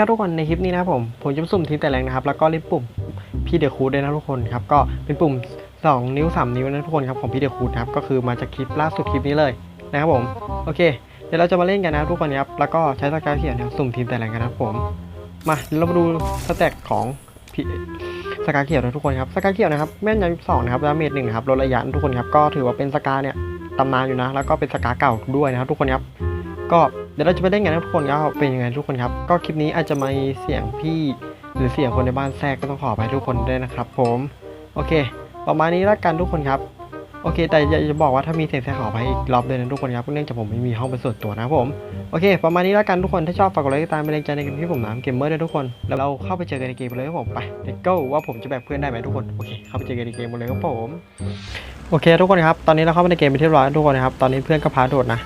ครับทุกคนในคลิปนี้นะผมผมจะสุ่มทีมแต่แรงนะครับแล้วก็เล่นปุ่มพี่เดอะคูดด้วยนะทุกคนครับก็เป็นปุ่ม 2 นิ้ว 3 นิ้วนะทุกคนครับของพี่เดอะคูดครับก็คือมาจากคลิปล่าสุดคลิปนี้เลยนะครับผมโอเค เดี๋ยวเราจะมาเล่นกันนะทุกคนครับแล้วก็ใช้สกาเขียนนะสุ่มทีมแต่แรงกันนะครับผม มาเรามาดูสแต็กของพี่สกาเขียวนะทุกคนครับสกาเขียวนะครับแม่นยำสองนะครับดาเมจหนึ่งนะครับลดระยะทุกคนครับก็ถือว่าเป็นสกาเนี่ยตำนานอยู่นะ แล้วก็เป็นสกาเก่าด้วยนะครับทุกคนครับก็ ดี๋ยวเราจะไปเล่นกันนะทุกคนครับเป็นยังไงทุกคนครับ ก็คลิปนี้อาจจะมีเสียงพี่หรือเสียงคนในบ้านแทรกก็ต้องขอไปทุกคนด้วยนะครับ ผม โอเค ประมาณนี้แล้วกันทุกคนครับโอเค แต่อยากจะบอกว่าถ้ามีเสียงแทรกขอไปอีกรอบเลยนะทุกคนครับเนื่องจากผมไม่มีห้องเป็นส่วนตัวนะผม โอเค ประมาณนี้แล้วกันทุกคนถ้าชอบฝากกดไลค์ติดตามเป็นแรงใจในเกมที่ผมน้ำเกมเมอร์ด้วยทุกคน แล้วเราเข้าไปเจอกันในเกมเลยครับผมไป let's go ว่าผมจะแบกเพื่อนได้ไหมทุกคนโอเคเข้าไปเจอกันในเกมเลยครับผมโอเค ทุกคนครับตอนนี้เราเข้าไปในเกมไปนที่เรียบร้อยแล้วทุกคนนะครับตอนนี้เพื่อนก็พาโดดนะ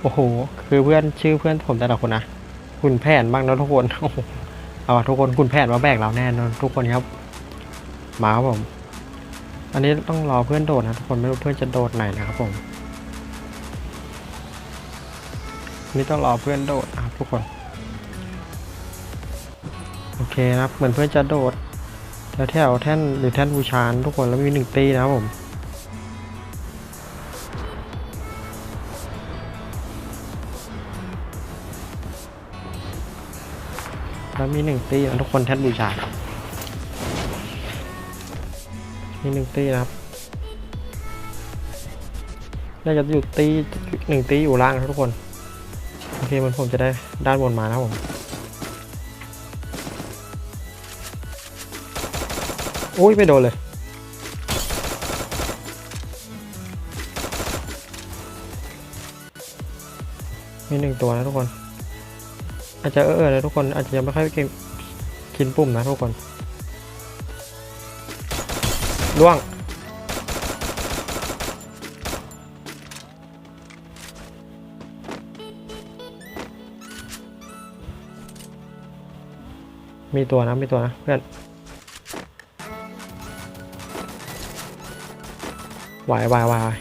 โอ้โห คือเพื่อนชื่อเพื่อนผมแต่ละคนนะคุณแผนบ้างนะทุกคนโอ้โหเอาทุกคนคุณแผนมาแบกเราแน่นอนทุกคนครับ มาครับผม อันนี้ต้องรอเพื่อนโดดนะทุกคนไม่รู้เพื่อนจะโดดไหนนะครับผมนนี้ต้องรอเพื่อนโดดนะครับทุกคน โอเคนะครับเหมือนเพื่อนจะโดดแถวแถวแท่นหรือแท่นบูชานทุกคนแล้วมีหนึ่งตีนะครับผม แล้วมีหนึ่งตีนะทุกคนแทนบูชามีหนึ่งตีนะครับน่าจะอยู่ตีหนึ่งตีอยู่ล่างนะทุกคนโอเคมันผมจะได้ด้านบนมานะผมโอ้ยไม่โดนเลยมีหนึ่งตัวนะทุกคน อาจจะเออเออนะทุกคนอาจจะยังไม่ค่อยเก่งกินปุ่มนะทุกคนล่วง มีตัวนะ มีตัวนะ เพื่อน วายวายวาย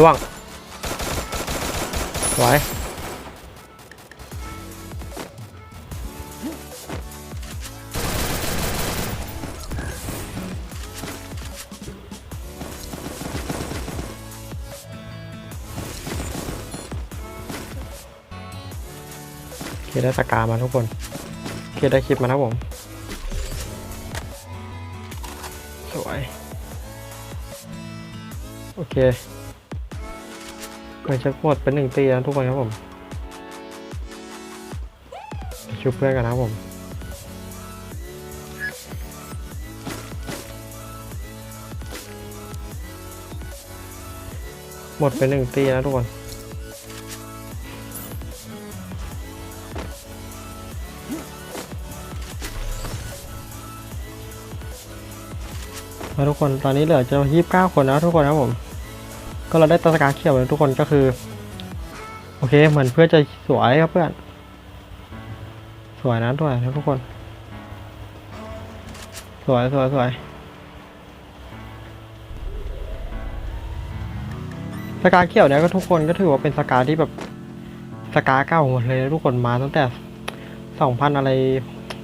ล่วง สวยเคได้สกามาทุกคนเคได้คลิปมาครับผม สวย โอเค เหมือนจะหมดเป็นหนึ่งตีแล้วทุกคนครับผมชุบเพื่อนกันนะครับผมหมดเป็นหนึ่งตีแล้วทุกคนมาทุกคนตอนนี้เหลือจะยี่สิบเก้าคนแล้วทุกคนครับผม ก็เราได้ตาสการเขียวแล้วทุกคนก็คือ โอเคเหมือนเพื่อจะสวยครับเพื่อน สวยนะสวยนะทุกคน สวยสวยสวยสกาเขียวเนี่ยก็ทุกคนก็ถือว่าเป็นสกาที่แบบสกาเก่าหมดเลยทุกคนมาตั้งแต่สองพันอะไร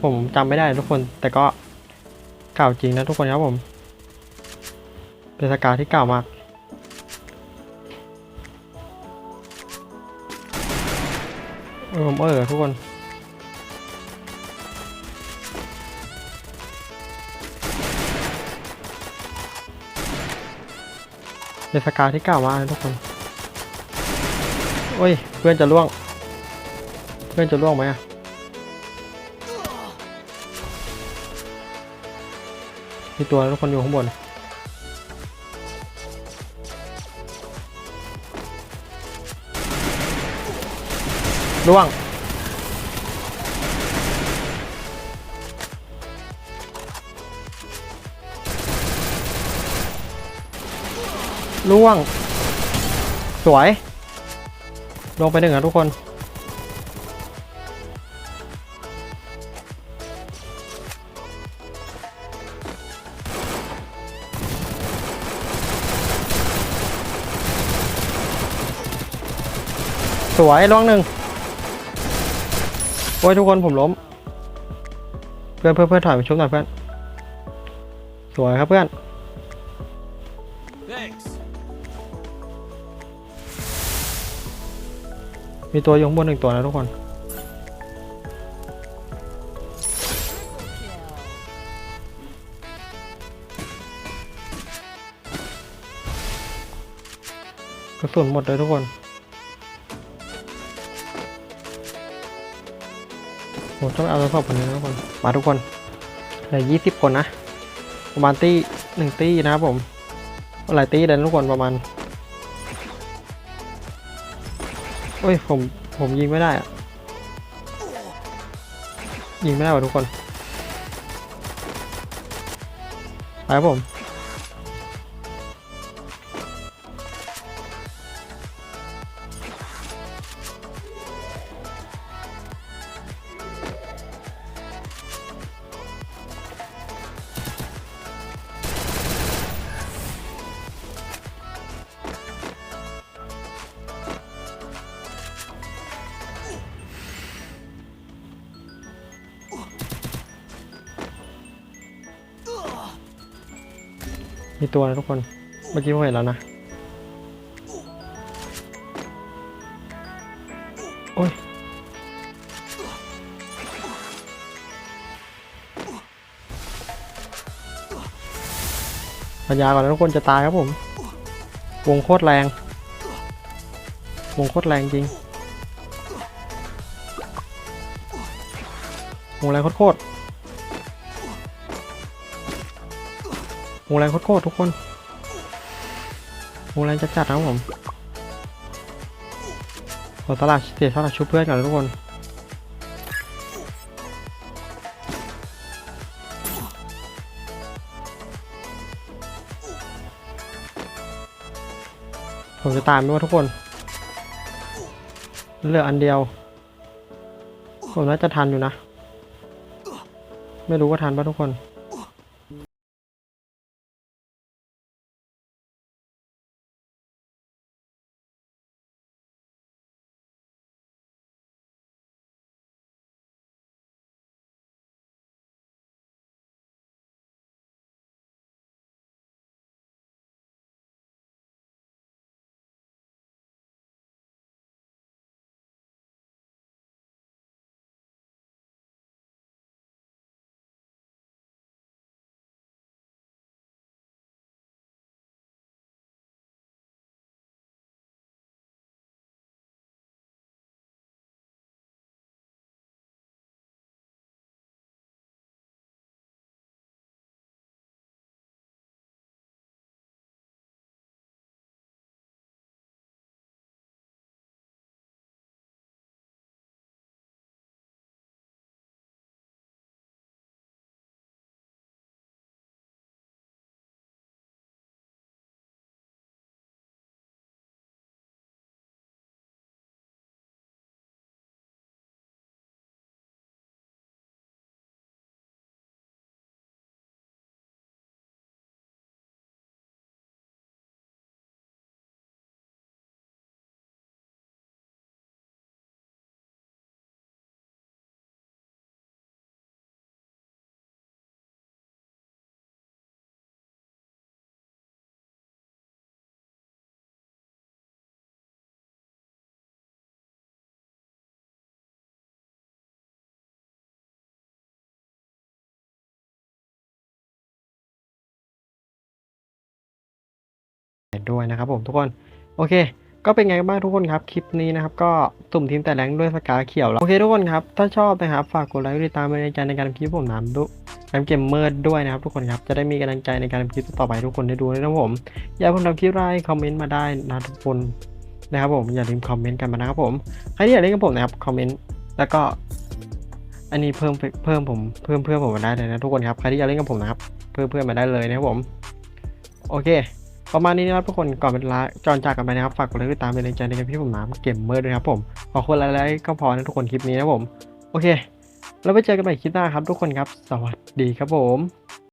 ผมจำไม่ได้ทุกคน แต่ก็เก่าจริงนะทุกคนครับผม เป็นสกาที่เก่ามาก เออผมเออทุกคนเป็นสกาที่เก่ามากทุกคน โอ้ย เพื่อนจะล่วง เพื่อนจะล่วงไหมอะมีตัวทุกคนอยู่ข้างบน ล่วง ล่วง สวย ลงไปหนึ่งอะทุกคนสวยล่วงหนึ่ง โอ้ยทุกคนผมล้ม เพื่อนเพื่อนเพื่อนถอยมาชุบหน่อยเพื่อนสวยครับเพื่อน Thanks. มีตัวอยข้างบนหนึ่งตัวนะทุกคนกระสุนหมดเลยทุกคน ผมต้องเอาตัวสอบคนนี้นะทุกคน มาทุกคนเหลือยี่สิบคนนะ ประมาณตี้หนึ่งตี้นะครับผมหลายตี้เลยนทุกคนประมาณโอ้ยผมผมยิงไม่ได้อะยิงไม่ได้ว่ะทุกคนไปครับผม มีตัวนะทุกคน เมื่อกี้ผมเห็นแล้วนะ โอ้ย ปัญญาก่อนนะทุกคนจะตายครับผม วงโคตรแรง วงโคตรแรงจริง วงแรงโคตร ๆวงแรงโคตรทุกคนวงแรงจัดๆนะครับผมขอตลาดเสียสละชุบเพื่อนก่อนทุกคนผมจะตามไม่ว่าทุกคนเหลืออันเดียว ผมน่าจะทันอยู่นะ ไม่รู้ว่าทันป่ะทุกคน ด้วยนะครับผมทุกคนโอเค ก็เป็นไงบ้างทุกคนครับ คลิปนี้นะครับ ก็สุ่มทีมแต่แรงด้วยสกาเขียวแล้วโอเคทุกคนครับ ถ้าชอบนะครับฝากกดไลค์กดติดตามเป็นกำลังในการทำคลิปผมน้ำดุน้ำเกมเมอร์ด้วยนะครับ ทุกคนครับจะได้มีกำลังใจในการทำคลิปต่อไปทุกคนได้ดูนะครับผมอยากให้ผมทำคลิปไรคอมเมนต์มาได้นะทุกคนนะครับผมอย่าลืมคอมเมนต์กันมานะครับผมใครที่อยากเล่นกับผมนะครับคอมเมนต์แล้วก็ อันนี้เพิ่มเพิ่มผมเพิ่มเพื่อนผมมาได้เลยนะทุกคนครับใครที่อยากเล่นกับผมนะครับเพิ่มเพื่อนมาได้เลยนะครับผม โอเค ประมาณนี้นะครับทุกคนก่อนเป็นลาจอนจากกันไปนะครับ ฝากกดไลค์ดติดตามเป็นกำลังใจในการพี่ผมน้ำเกมเมอร์ด้วยครับผมขอคนละไลค์ก็พอนะทุกคนคลิปนี้นะครับผม โอเค แล้วไปเจอกันใหม่คลิปหน้าครับทุกคนครับ สวัสดีครับผม